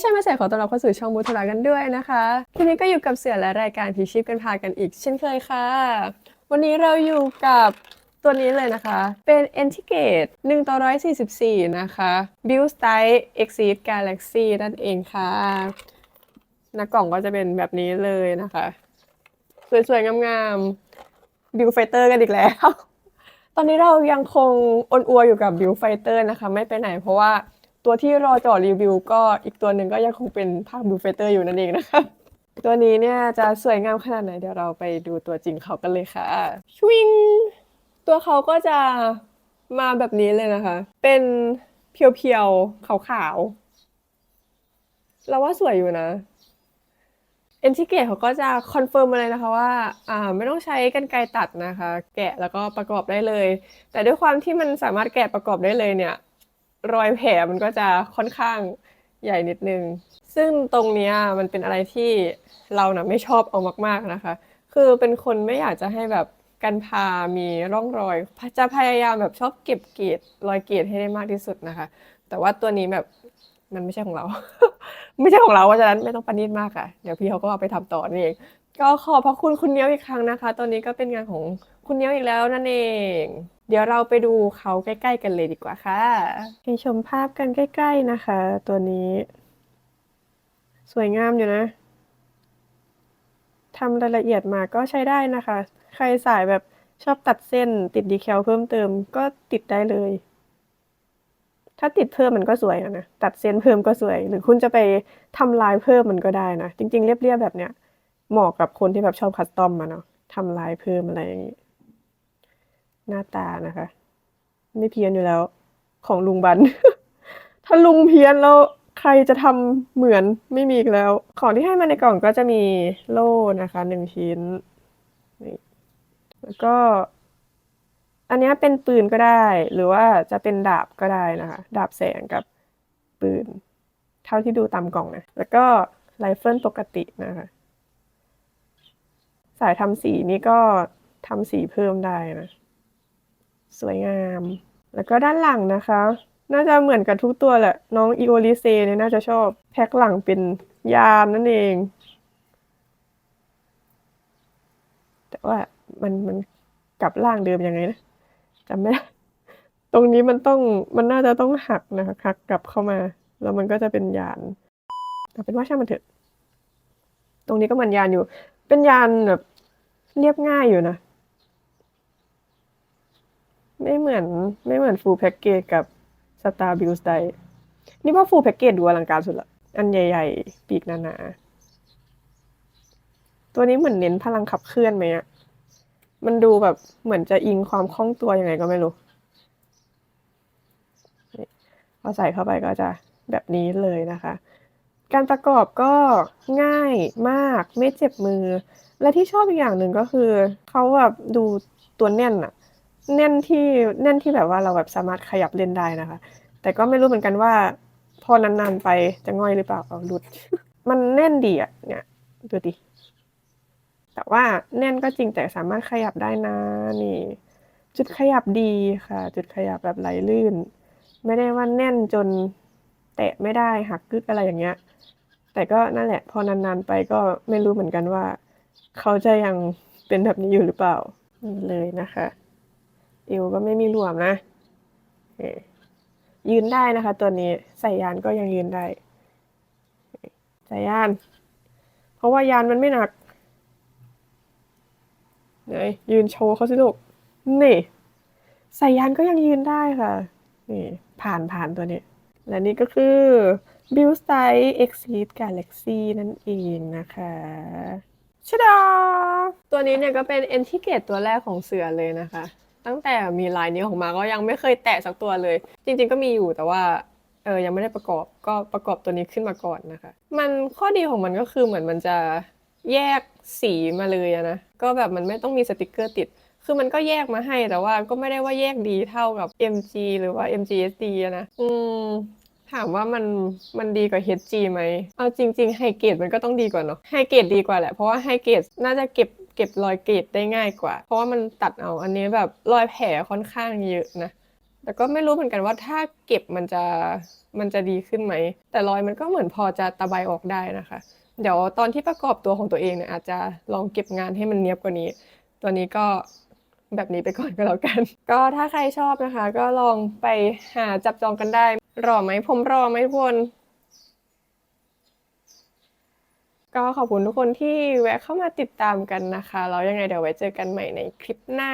ใช่ไหมเสียขอต้อนรับเข้าสู่ช่องมูทรากันด้วยนะคะทีนี้ก็อยู่กับเสือและรายการพีชีพกันพากันอีก เช่นเคยค่ะ วันนี้เราอยู่กับตัวนี้เลยนะคะ เป็น e n t i g a t e 1ต่อ144 นะคะ Build Style Exceed Galaxy นั่นเองค่ะหน้ากล่องก็จะเป็นแบบนี้เลยนะคะ สวยๆ งามๆ Build Fighter กันอีกแล้ว ตอนนี้เรายังคงอนอัวอยู่กับ Build Fighter นะคะ ไม่ไปไหนเพราะว่า ตัวที่รอจอรีวิวก็อีกตัวหนึ่งก็ยังคงเป็นภาค Build Fighter อยู่นั่นเองนะคะตัวนี้เนี่ยจะสวยงามขนาดไหนเดี๋ยวเราไปดูตัวจริงเขากันเลยค่ะชวิงตัวเขาก็จะมาแบบนี้เลยนะคะ เป็นเพียวๆ ขาวๆ เราว่าสวยอยู่นะเอนทิเกตเขาก็จะคอนเฟิร์มมาเลยนะคะว่าอ่า ไม่ต้องใช้กรรไกรตัดนะคะ แกะแล้วก็ประกอบได้เลย แต่ด้วยความที่มันสามารถแกะประกอบได้เลยเนี่ย รอยแผลมันก็จะค่อนข้างใหญ่นิดนึง ซึ่งตรงนี้มันเป็นอะไรที่เรานะไม่ชอบเอามาก ๆนะคะ คือเป็นคนไม่อยากจะให้แบบกันพามีร่องรอย จะพยายามแบบชอบเก็บเกรดรอยเกรให้ได้มากที่สุดนะคะ แต่ว่าตัวนี้แบบมันไม่ใช่ของเรา ไม่ใช่ของเราเพราะฉะนั้นไม่ต้องปนนีตมากค่ะ เดี๋ยวพี่เขาก็เอาไปทำต่อนี่เองก็ขอบพระคุณคุณเนี้ยวอีกครั้งนะคะ ตอนนี้ก็เป็นงานของคุณเนี้ยวอีกแล้วนั่นเอง เดี๋ยวเราไปดูเขาใกล้ ๆ กันเลยดีกว่าค่ะให้ชมภาพกันใกล้ ๆนะคะ ตัวนี้ สวยงามอยู่นะทำรายละเอียดมาก็ใช้ได้นะคะ ใครสายแบบชอบตัดเส้นติดดีแคลเพิ่มเติมก็ติดได้เลย ถ้าติดเพิ่มมันก็สวยนะ ตัดเส้นเพิ่มก็สวย หรือคุณจะไปทำลายเพิ่มมันก็ได้นะ จริง ๆ เรียบๆแบบเนี้ยเหมาะกับคนที่แบบชอบคัสตอมมาเนาะทำลายเพิ่มอะไรอย่างงี้ หน้าตานะคะ ไม่เพี้ยนอยู่แล้ว ของลุงบัน ถ้าลุงเพี้ยนแล้วใครจะทำเหมือนไม่มีอีกแล้ว ของที่ให้มาในกล่องก็จะมีโล่นะคะหนึ่งชิ้นนี่แล้วก็ อันนี้เป็นปืนก็ได้ หรือว่าจะเป็นดาบก็ได้นะคะ ดาบแสงกับปืน เท่าที่ดูตามกล่องนะ แล้วก็ไรเฟิลปกตินะคะ สายทำสีนี่ก็ทำสีเพิ่มได้นะ สวยงาม แล้วก็ด้านหลังนะคะ น่าจะเหมือนกับทุกตัวแหละ น้องอีโอลิเซเนี่ยน่าจะชอบแพ็คหลังเป็นยามนั่นเอง แต่ว่ามันมันกลับร่างเดิมยังไงนะจำไม่ได้ตรงนี้มันต้องมันน่าจะต้องหักนะคะหักกลับเข้ามา แล้วมันก็จะเป็นยานเอาเป็นว่าช่างมันเถอะ ตรงนี้ก็เหมือนยานอยู่ เป็นยานแบบเรียบง่ายอยู่นะ ไม่เหมือนไม่เหมือนฟูลแพ็กเกจกับ Star Build Style นี่ว่าฟูลแพ็กเกจดูอลังการสุดละ อันใหญ่ ๆ ปีกหนาๆ ตัวนี้เหมือนเน้นพลังขับเคลื่อนไหมอะมันดูแบบเหมือนจะอิงความคล่องตัวยังไงก็ไม่รู้พอใส่เข้าไปก็จะแบบนี้เลยนะคะ การประกอบก็ง่ายมากไม่เจ็บมือ และที่ชอบอีกอย่างหนึ่งก็คือ เขาแบบดูตัวแน่นอะ แน่นที่แน่นที่แบบว่าเราแบบสามารถขยับเล่นได้นะคะ แต่ก็ไม่รู้เหมือนกันว่า พอนานๆไปจะง่อยหรือเปล่าเอาหลุด มันแน่นดีอะเนี่ยดูดิแต่ว่าแน่นก็จริงแต่สามารถขยับได้นะนี่ จุดขยับดีค่ะ จุดขยับแบบไหลลื่น ไม่ได้ว่าแน่นจนแตะไม่ได้หักกึกอะไรอย่างเงี้ย แต่ก็นั่นแหละ พอนานๆไปก็ไม่รู้เหมือนกันว่า เขาจะยังเป็นแบบนี้อยู่หรือเปล่านี่เลยนะคะ เอวก็ไม่มีรวมนะเอ่ยืนได้นะคะ ตัวนี้ใส่ยานก็ยังยืนได้ใส่ยาน เพราะว่ายานมันไม่หนักไหนยืนโชว์เขาสิลูกนี่ใส่ยานก็ยังยืนได้ค่ะนี่ผ่านผ่านตัวนี้ และนี่ก็คือ Build Style Exceed Galaxy นั่นเองนะคะชดาตัวนี้เนี่ยก็เป็น e n t i g a t e ตัวแรกของเสือเลยนะคะ ตั้งแต่มีลายนี้ออกมาก็ยังไม่เคยแตะสักตัวเลย จริง ๆ ก็มีอยู่แต่ว่าเออยังไม่ได้ประกอบก็ประกอบตัวนี้ขึ้นมาก่อนนะคะ มันข้อดีของมันก็คือเหมือนมันจะแยกสีมาเลยนะ ก็แบบมันไม่ต้องมีสติกเกอร์ติด คือมันก็แยกมาให้แต่ว่าก็ไม่ได้ว่าแยกดีเท่ากับ MG หรือว่า MGSD นะ อืมถามว่ามันมันดีกว่า HG ไหม เอาจริงๆไฮเกรดมันก็ต้องดีกว่าเนาะไฮเกรดดีกว่าแหละ เพราะว่าไฮเกรดน่าจะเก็บ เก็บรอยเกรดได้ง่ายกว่า เพราะว่ามันตัดเอาอันนี้แบบรอยแผลค่อนข้างเยอะนะแต่ก็ไม่รู้เหมือนกันว่าถ้าเก็บมันจะมันจะดีขึ้นไหม แต่รอยมันก็เหมือนพอจะตะไบออกได้นะคะ เดี๋ยวตอนที่ประกอบตัวของตัวเองเนี่ยอาจจะลองเก็บงานให้มันเนียบกว่านี้ ตัวนี้ก็แบบนี้ไปก่อนก็แล้วกัน ก็ถ้าใครชอบนะคะ ก็ลองไปหาจับจองกันได้ รอไหมผมรอไหมทุกคน ก็ขอบคุณทุกคนที่แวะเข้ามาติดตามกันนะคะแล้วยังไงเดี๋ยวไว้เจอกันใหม่ในคลิปหน้า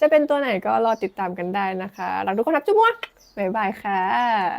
จะเป็นตัวไหนก็รอติดตามกันได้นะคะรักทุกคนรับจุ๊บมั่วบ๊ายบายค่ะ